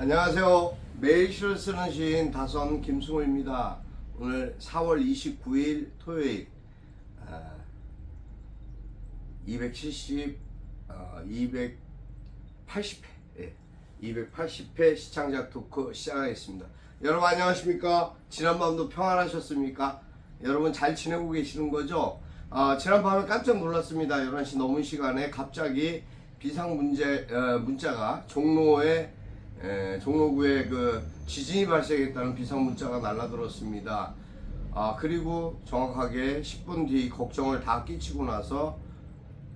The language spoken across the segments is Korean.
안녕하세요. 매일 시를 쓰는 시인 다선 김승호입니다. 오늘 4월 29일 토요일 아, 270, 어, 280회, 예, 280회 시청자 토크 시작하겠습니다. 여러분 안녕하십니까? 지난밤도 평안하셨습니까? 여러분 잘 지내고 계시는 거죠? 아, 지난밤에 깜짝 놀랐습니다. 11시 넘은 시간에 갑자기 비상 문제 어, 문자가 종로에 에, 종로구에 그 지진이 발생했다는 비상 문자가 날라들었습니다. 아 그리고 정확하게 10분 뒤 걱정을 다 끼치고 나서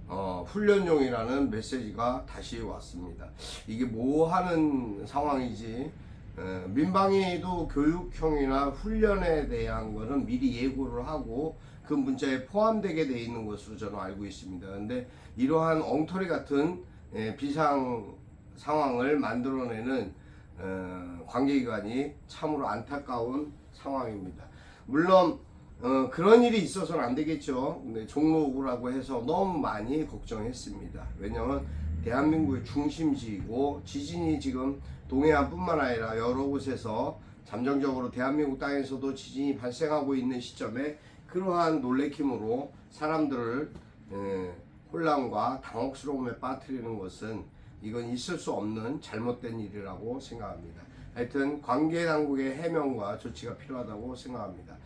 어, 훈련용이라는 메시지가 다시 왔습니다. 이게 뭐 하는 상황이지? 에, 민방위도 교육형이나 훈련에 대한 거는 미리 예고를 하고 그 문자에 포함되게 돼 있는 것으로 저는 알고 있습니다. 근데 이러한 엉터리 같은 에, 비상 상황을 만들어내는 어, 관계기관이 참으로 안타까운 상황입니다. 물론 어, 그런 일이 있어서는 안 되겠죠. 근데 종로구라고 해서 너무 많이 걱정했습니다. 왜냐하면 대한민국의 중심지이고 지진이 지금 동해안뿐만 아니라 여러 곳에서 잠정적으로 대한민국 땅에서도 지진이 발생하고 있는 시점에 그러한 놀래킴으로 사람들을 에, 혼란과 당혹스러움에 빠뜨리는 것은 이건 있을 수 없는 잘못된 일이라고 생각합니다. 하여튼 관계 당국의 해명과 조치가 필요하다고 생각합니다.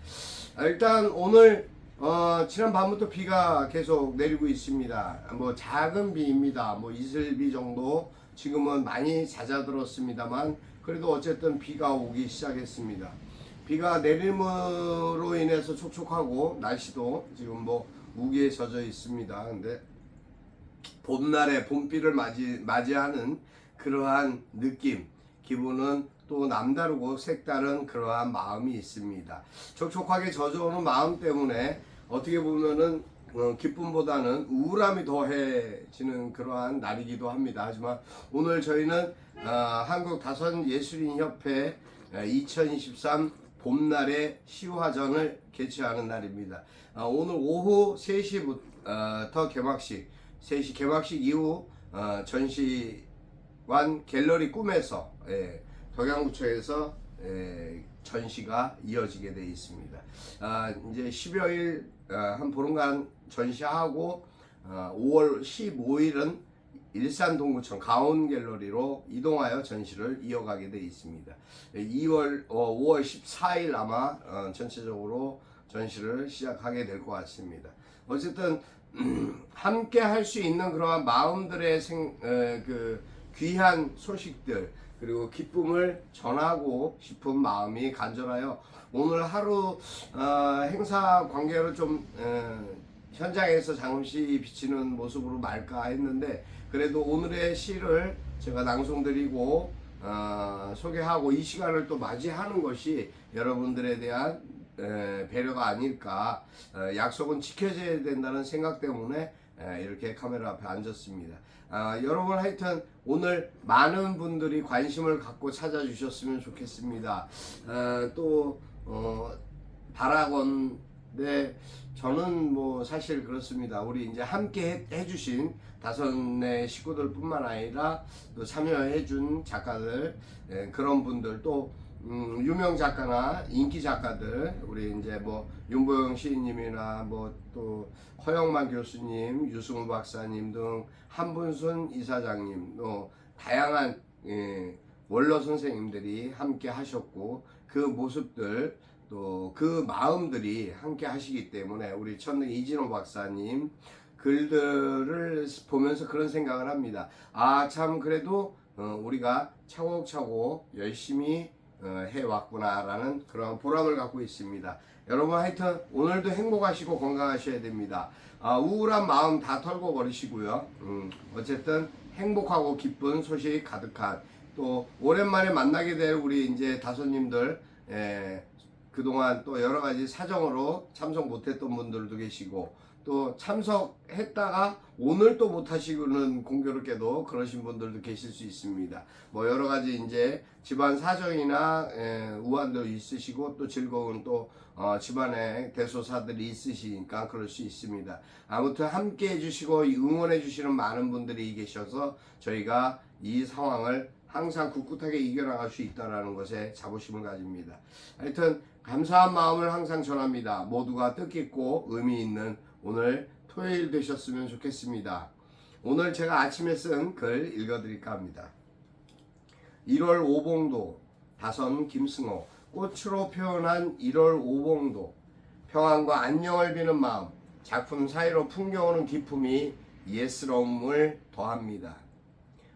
아, 일단 오늘 어, 지난 밤부터 비가 계속 내리고 있습니다. 뭐 작은 비입니다. 뭐 이슬비 정도 지금은 많이 잦아들었습니다만 그래도 어쨌든 비가 오기 시작했습니다. 비가 내림으로 인해서 촉촉하고 날씨도 지금 뭐 우기에 젖어 있습니다. 근데 봄날에 봄비를 맞이, 맞이하는 그러한 느낌, 기분은 또 남다르고 색다른 그러한 마음이 있습니다. 촉촉하게 젖어오는 마음 때문에 어떻게 보면은 어, 기쁨보다는 우울함이 더해지는 그러한 날이기도 합니다. 하지만 오늘 저희는 어, 한국 다선 예술인 협회 2023 봄날의 시화전을 개최하는 날입니다. 어, 오늘 오후 3시부터 개막식 3시 개막식 이후 어, 전시관 갤러리 꿈에서 예, 덕양구청에서 예, 전시가 이어지게 되어 있습니다. 아, 이제 10여일 어, 한 보름간 전시하고 어, 5월 15일은 일산 동구청 가온 갤러리로 이동하여 전시를 이어가게 되어 있습니다. 2월 어, 5월 14일 아마 어, 전체적으로 전시를 시작하게 될 것 같습니다. 어쨌든 함께 할 수 있는 그러한 마음들의 생, 에, 그 귀한 소식들 그리고 기쁨을 전하고 싶은 마음이 간절하여 오늘 하루 어, 행사 관계로 좀 에, 현장에서 잠시 비치는 모습으로 말까 했는데 그래도 오늘의 시를 제가 낭송드리고 어, 소개하고 이 시간을 또 맞이하는 것이 여러분들에 대한 에, 배려가 아닐까 어, 약속은 지켜져야 된다는 생각 때문에 에, 이렇게 카메라 앞에 앉았습니다. 아, 여러분 하여튼 오늘 많은 분들이 관심을 갖고 찾아주셨으면 좋겠습니다. 어, 또 어, 바라건데 저는 뭐 사실 그렇습니다. 우리 이제 함께 해, 해주신 다섯네 식구들 뿐만 아니라 또 참여해준 작가들 예, 그런 분들 또 음, 유명 작가나 인기 작가들 우리 이제 뭐 윤보영 시인님이나 뭐 또 허영만 교수님, 유승우 박사님 등 한분순 이사장님 또 다양한 예, 원로 선생님들이 함께 하셨고 그 모습들 또 그 마음들이 함께 하시기 때문에 우리 천능 이진호 박사님 글들을 보면서 그런 생각을 합니다. 아 참 그래도 어, 우리가 차곡차곡 열심히 어, 해왔구나라는 그런 보람을 갖고 있습니다. 여러분 하여튼 오늘도 행복하시고 건강하셔야 됩니다. 아, 우울한 마음 다 털고 버리시고요. 음, 어쨌든 행복하고 기쁜 소식 가득한 또 오랜만에 만나게 될 우리 이제 다섯님들 에, 그동안 또 여러 가지 사정으로 참석 못했던 분들도 계시고 또 참석했다가 오늘 또 못하시고는 공교롭게도 그러신 분들도 계실 수 있습니다. 뭐 여러 가지 이제 집안 사정이나 에, 우환도 있으시고 또 즐거운 또 어, 집안에 대소사들이 있으시니까 그럴 수 있습니다. 아무튼 함께 해주시고 응원해 주시는 많은 분들이 계셔서 저희가 이 상황을 항상 굳굳하게 이겨나갈 수 있다라는 것에 자부심을 가집니다. 하여튼 감사한 마음을 항상 전합니다. 모두가 뜻깊고 의미 있는 오늘 토요일 되셨으면 좋겠습니다. 오늘 제가 아침에 쓴 글 읽어드릴까 합니다. 1월 오봉도 다선 김승호 꽃으로 표현한 1월 오봉도 평안과 안녕을 비는 마음 작품 사이로 풍겨오는 기품이 예스러움을 더합니다.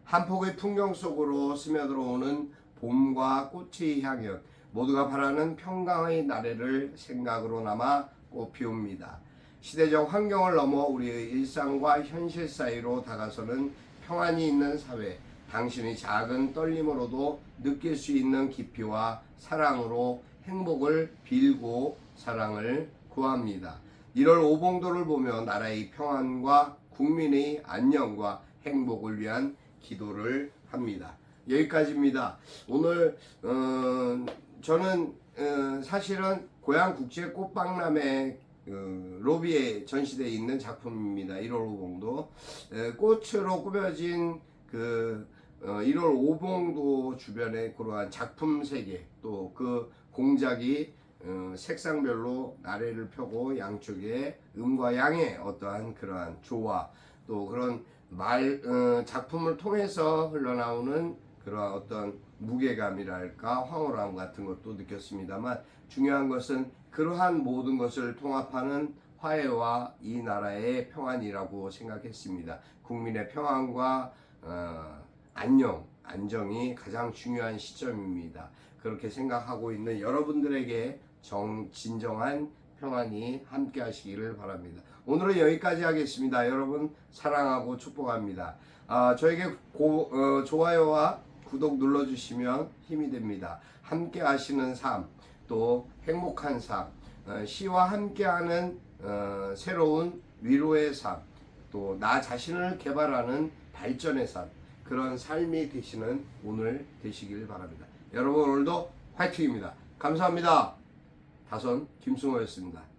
한 폭의 풍경 속으로 스며들어오는 봄과 꽃의 향연 모두가 바라는 평강의 나래를 생각으로 남아 꽃피웁니다. 시대적 환경을 넘어 우리의 일상과 현실 사이로 다가서는 평안이 있는 사회 당신의 작은 떨림으로도 느낄 수 있는 깊이와 사랑으로 행복을 빌고 사랑을 구합니다. 1월 오봉도를 보며 나라의 평안과 국민의 안녕과 행복을 위한 기도를 합니다. 여기까지입니다. 오늘 어, 저는 어, 사실은 고향 국제 꽃박람회 어, 로비에 전시되어 있는 작품입니다. 1월 오봉도 에, 꽃으로 꾸며진 그 어, 1월 오봉도 주변에 그러한 작품 세계 또 그 공작이 어, 색상별로 나래를 펴고 양쪽에 음과 양의 어떠한 그러한 조화 또 그런 말 어, 작품을 통해서 흘러나오는 그러한 어떤 무게감이랄까 황홀함 같은 것도 느꼈습니다만 중요한 것은 그러한 모든 것을 통합하는 화해와 이 나라의 평안이라고 생각했습니다. 국민의 평안과 어, 안녕, 안정이 가장 중요한 시점입니다. 그렇게 생각하고 있는 여러분들에게 정, 진정한 평안이 함께 하시기를 바랍니다. 오늘은 여기까지 하겠습니다. 여러분 사랑하고 축복합니다. 아, 저에게 고, 어, 좋아요와 구독 눌러주시면 힘이 됩니다. 함께 하시는 삶, 또 행복한 삶, 어, 시와 함께하는 어, 새로운 위로의 삶, 또 나 자신을 개발하는 발전의 삶, 그런 삶이 되시는 오늘 되시길 바랍니다. 여러분 오늘도 화이팅입니다. 감사합니다. 다선 김승호였습니다.